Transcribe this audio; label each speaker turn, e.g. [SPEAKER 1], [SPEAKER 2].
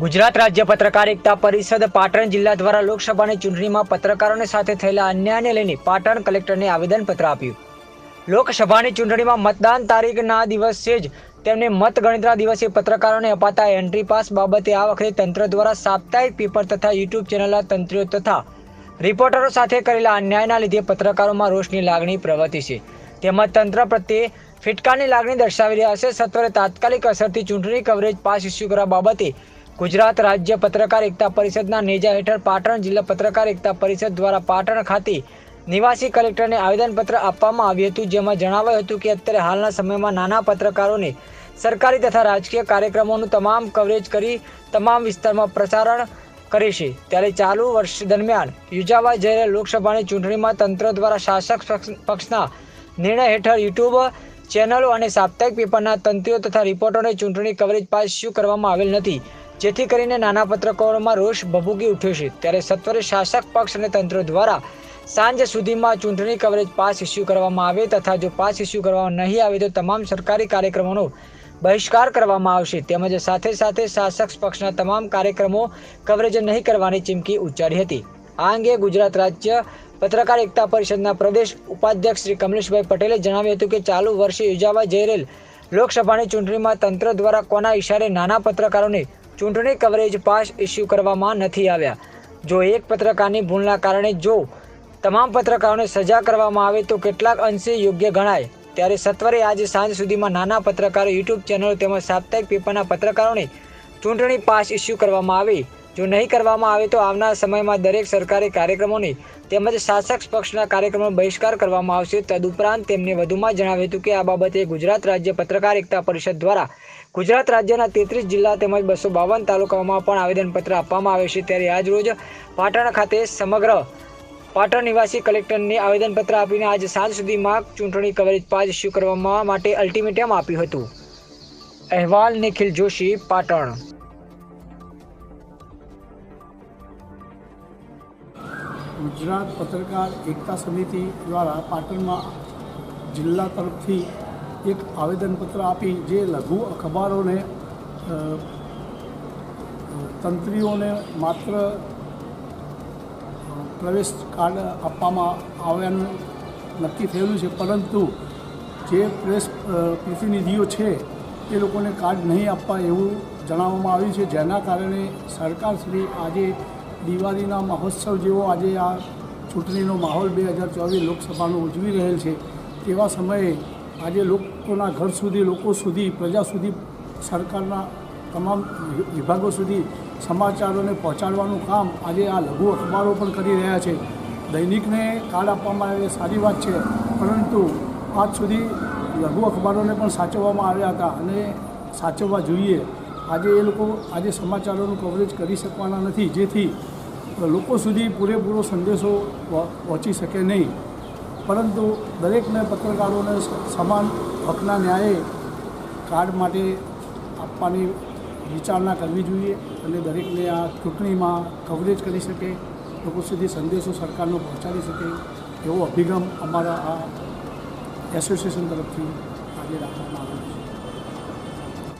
[SPEAKER 1] ગુજરાત રાજ્ય પત્રકાર એકતા પરિષદ પાટણ જિલ્લા દ્વારા લોકસભાની ચૂંટણીમાં પત્રકારોને સાથે થયેલા અન્યાયને લઈને પાટણ કલેક્ટરને આવેદનપત્ર આપ્યું. લોકસભાની ચૂંટણીમાં મતદાન તારીખના દિવસે જ તેમને મતગણતરીના દિવસે પત્રકારોને અપાતા એન્ટ્રી પાસ બાબતે આ વખતે તંત્ર દ્વારા સાપ્તાહિક પેપર તથા યુટ્યુબ ચેનલના તંત્રીઓ તથા રિપોર્ટરો સાથે કરેલા અન્યાયના લીધે પત્રકારોમાં રોષની લાગણી પ્રવર્તી છે. તેમજ તંત્ર પ્રત્યે ફિટકારની લાગણી દર્શાવી રહ્યા છે. સત્વરે તાત્કાલિક અસરથી ચૂંટણી કવરેજ પાસ ઇસ્યુ કરવા બાબતે ગુજરાત રાજ્ય પત્રકાર એકતા પરિષદના નેજા હેઠળ પાટણ જિલ્લા પત્રકાર એકતા પરિષદ દ્વારા પાટણ ખાતે નિવાસી કલેક્ટરને આવેદનપત્ર આપવામાં આવ્યું હતું, જેમાં જણાવાયું હતું કે અત્યારે હાલના સમયમાં નાના પત્રકારોને સરકારી તથા રાજકીય કાર્યક્રમોનું તમામ કવરેજ કરી તમામ વિસ્તારમાં પ્રસારણ કરે છે. ત્યારે ચાલુ વર્ષ દરમિયાન યોજાવા જઈ રહેલ લોકસભાની ચૂંટણીમાં તંત્ર દ્વારા શાસક પક્ષ- પક્ષના નિર્ણય હેઠળ યુટ્યુબ ચેનલો અને સાપ્તાહિક પેપરના તંત્રીઓ તથા રિપોર્ટરોને ચૂંટણી કવરેજ પાસ શું કરવામાં આવેલ નથી? જેથી કરીને નાના પત્રકારોમાં રોષ ભભૂકી ઉઠ્યો છે. ત્યારે સત્વરે શાસક પક્ષ અને તંત્ર દ્વારા સાંજ સુધીમાં ચૂંટણી કવરેજ પાસ ઇસ્યુ કરવામાં આવે તથા જો પાસ ઇસ્યુ કરવામાં નહીં આવે તો તમામ સરકારી કાર્યક્રમોનો બહિષ્કાર કરવામાં આવશે. તેમજ સાથે સાથે શાસક પક્ષના તમામ કાર્યક્રમો કવરેજ નહીં કરવાની ચીમકી ઉચ્ચારી હતી. આ અંગે ગુજરાત રાજ્ય પત્રકાર એકતા પરિષદના પ્રદેશ ઉપાધ્યક્ષ શ્રી કમલેશભાઈ પટેલે જણાવ્યું હતું કે ચાલુ વર્ષે યોજાવા જઈ રહેલ લોકસભાની ચૂંટણીમાં તંત્ર દ્વારા કોના ઇશારે નાના પત્રકારોને ચૂંટણી કવરેજ પાસ ઇસ્યુ કરવામાં નથી આવ્યા. જો એક પત્રકારની ભૂલના કારણે જો તમામ પત્રકારોને સજા કરવામાં આવે તો કેટલાક અંશે યોગ્ય ગણાય. ત્યારે સત્વરે આજે સાંજ સુધીમાં નાના પત્રકારો યુટ્યુબ ચેનલો તેમજ સાપ્તાહિક પેપરના પત્રકારોને ચૂંટણી પાસ ઇસ્યુ કરવામાં આવે. જો નહીં કરવામાં આવે તો આવનાર સમયમાં દરેક સરકારી કાર્યક્રમોને તેમજ શાસક પક્ષના કાર્યક્રમોનો બહિષ્કાર કરવામાં આવશે. તદુપરાંત તેમને વધુમાં જણાવ્યું હતું કે આ બાબતે ગુજરાત રાજ્ય પત્રકાર એકતા પરિષદ દ્વારા ગુજરાત રાજ્યના તેત્રીસ જિલ્લા તેમજ બસો બાવન તાલુકાઓમાં પણ આવેદનપત્ર આપવામાં આવે છે. ત્યારે આજ રોજ પાટણ ખાતે સમગ્ર પાટણ નિવાસી કલેક્ટરને આવેદનપત્ર આપીને આજ સાંજ સુધીમાં ચૂંટણી કવરેજ પાસ ઇસ્યુ કરવામાં માટે અલ્ટિમેટમ આપ્યું હતું. અહેવાલ નિખિલ જોશી, પાટણ.
[SPEAKER 2] ગુજરાત પત્રકાર એકતા સમિતિ દ્વારા પાટણમાં જિલ્લા તરફથી એક આવેદનપત્ર આપી, જે લઘુ અખબારોને તંત્રીઓને માત્ર પ્રવેશ કાર્ડ આપવામાં આવ્યાનું નક્કી થયેલું છે, પરંતુ જે પ્રેસ પ્રતિનિધિઓ છે, એ લોકોને કાર્ડ નહીં આપવા એવું જણાવવામાં આવ્યું છે, જેના કારણે સરકારશ્રી આજે દિવાળીના મહોત્સવ જેવો આજે આ ચૂંટણીનો માહોલ બે હજાર ચોવીસ લોકસભાનો ઉજવી રહેલ છે. તેવા સમયે આજે લોકોના ઘર સુધી, લોકો સુધી, પ્રજા સુધી, સરકારના તમામ વિભાગો સુધી સમાચારોને પહોંચાડવાનું કામ આજે આ લઘુ અખબારો પણ કરી રહ્યા છે. દૈનિકને કાર્ડ આપવામાં આવે સારી વાત છે, પરંતુ આજ સુધી લઘુ અખબારોને પણ સાચવવામાં આવ્યા હતા અને સાચવવા જોઈએ. આજે એ લોકો, આજે સમાચારોનું કવરેજ કરી શકવાના નથી. જેથી લોકો સુધી પૂરેપૂરો સંદેશો પહોંચી શકે નહીં. પરંતુ દરેકને પત્રકારોને સમાન હકના ન્યાયે કાર્ડ માટે આપવાની વિચારણા કરવી જોઈએ અને દરેકને આ ચૂંટણીમાં કવરેજ કરી શકે, લોકો સુધી સંદેશો સરકારનો પહોંચાડી શકે એવો અભિગમ અમારા આ એસોસિએશન તરફથી આજે રાખવામાં આવ્યો છે.